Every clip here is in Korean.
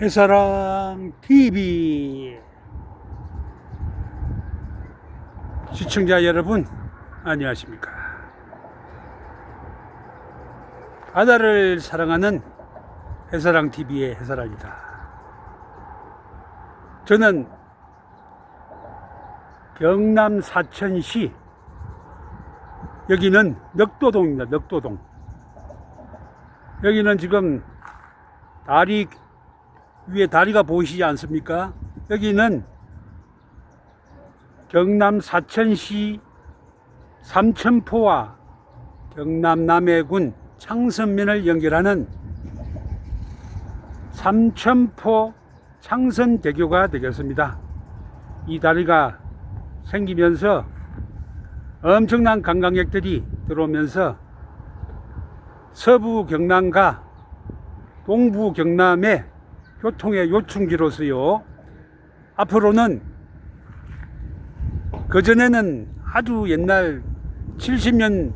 해사랑 TV 시청자 여러분 안녕하십니까? 바다를 사랑하는 해사랑 TV의 해사랑이다. 저는 경남 사천시 여기는 넉도동입니다 넉도동. 여기는 지금 다리 위에 다리가 보이시지 않습니까? 여기는 경남 사천시 삼천포와 경남 남해군 창선면을 연결하는 삼천포 창선대교가 되겠습니다. 이 다리가 생기면서 엄청난 관광객들이 들어오면서 서부 경남과 동부 경남의 교통의 요충지로서요. 앞으로는 그전에는 아주 옛날 70년,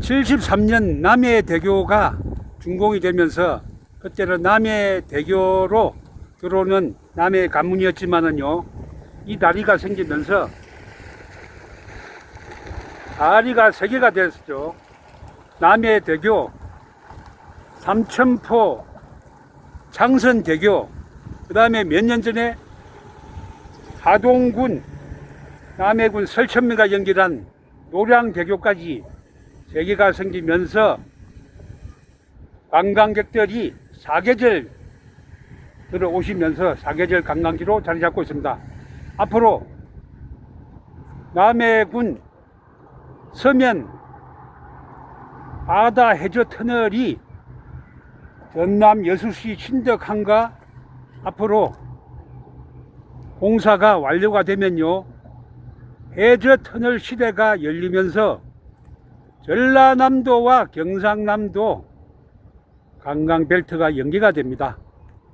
73년 남해 대교가 준공이 되면서 그때는 남해 대교로 들어오는 남해 관문이었지만은요. 이 다리가 생기면서 다리가 세 개가 됐죠. 남해 대교, 삼천포, 장선대교, 그 다음에 몇 년 전에 하동군, 남해군 설천면과 연결한 노량대교까지 세 개가 생기면서 관광객들이 사계절 들어오시면서 사계절 관광지로 자리 잡고 있습니다. 앞으로 남해군 서면 바다 해저 터널이 전남 여수시 신덕항과 앞으로 공사가 완료가 되면요 해저 터널 시대가 열리면서 전라남도와 경상남도 관광벨트가 연계가 됩니다.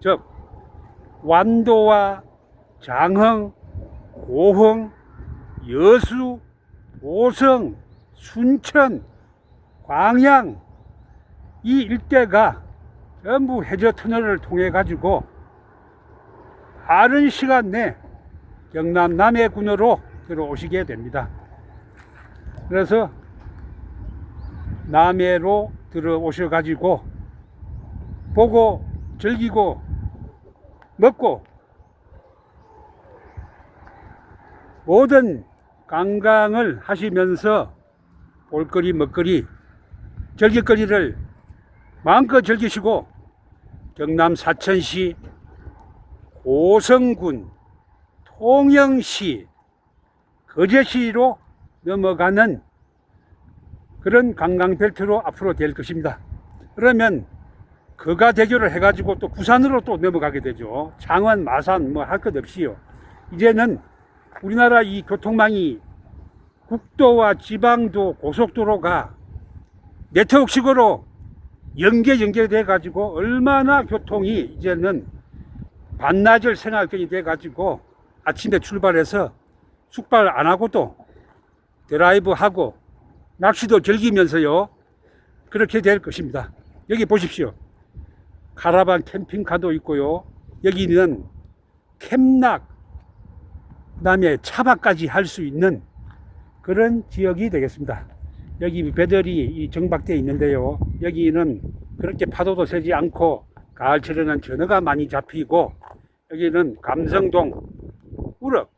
즉 완도와 장흥, 고흥, 여수, 보성, 순천, 광양 이 일대가 전부 해저 터널을 통해 가지고 빠른 시간 내 경남 남해군으로 들어오시게 됩니다. 그래서 남해로 들어오셔 가지고 보고 즐기고 먹고 모든 관광을 하시면서 볼거리 먹거리 즐길거리를 마음껏 즐기시고 경남 사천시 고성군 통영시 거제시로 넘어가는 그런 관광벨트로 앞으로 될 것입니다. 그러면 거가 대교를 해가지고 또 부산으로 또 넘어가게 되죠. 창원, 마산 뭐 할 것 없이요. 이제는 우리나라 이 교통망이 국도와 지방도 고속도로가 네트워크식으로 연계 연결돼 가지고 얼마나 교통이 이제는 반나절 생활권이 돼 가지고 아침에 출발해서 숙발 안 하고도 드라이브 하고 낚시도 즐기면서요. 그렇게 될 것입니다. 여기 보십시오. 카라반 캠핑카도 있고요. 여기는 캠락 그 다음에 차박까지 할 수 있는 그런 지역이 되겠습니다. 여기 배들이 이 정박되어 있는데요. 여기는 그렇게 파도도 세지 않고 가을철에는 전어가 많이 잡히고 여기는 감성동, 우럭,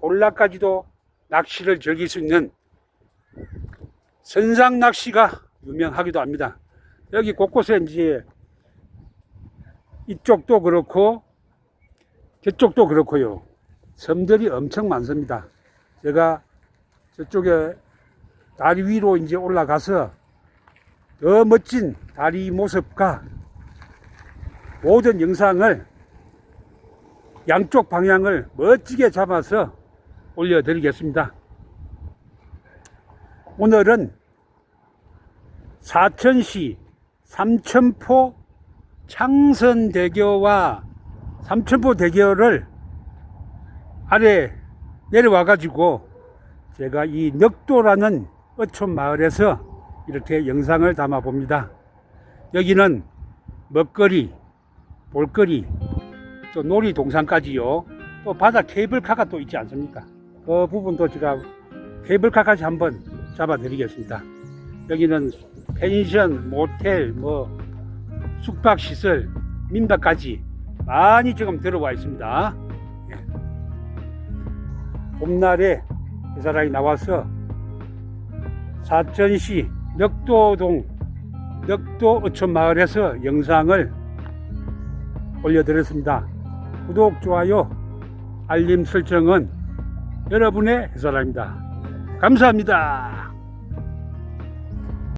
볼락까지도 낚시를 즐길 수 있는 선상 낚시가 유명하기도 합니다. 여기 곳곳에 이제 이쪽도 그렇고 저쪽도 그렇고요. 섬들이 엄청 많습니다. 제가 저쪽에 다리 위로 이제 올라가서 더 멋진 다리 모습과 모든 영상을 양쪽 방향을 멋지게 잡아서 올려드리겠습니다. 오늘은 사천시 삼천포 창선대교와 삼천포 대교를 아래 내려와 가지고 제가 이 넉도라는 어촌 마을에서 이렇게 영상을 담아 봅니다. 여기는 먹거리, 볼거리, 또 놀이동산까지요. 또 바다 케이블카가 또 있지 않습니까? 그 부분도 제가 케이블카까지 한번 잡아드리겠습니다. 여기는 펜션, 모텔, 뭐 숙박시설, 민박까지 많이 지금 들어와 있습니다. 예. 봄날에 회사랑이 나와서 사천시 넉도동 넉도 어촌 마을에서 영상을 올려드렸습니다. 구독, 좋아요, 알림 설정은 여러분의 해설입니다. 감사합니다.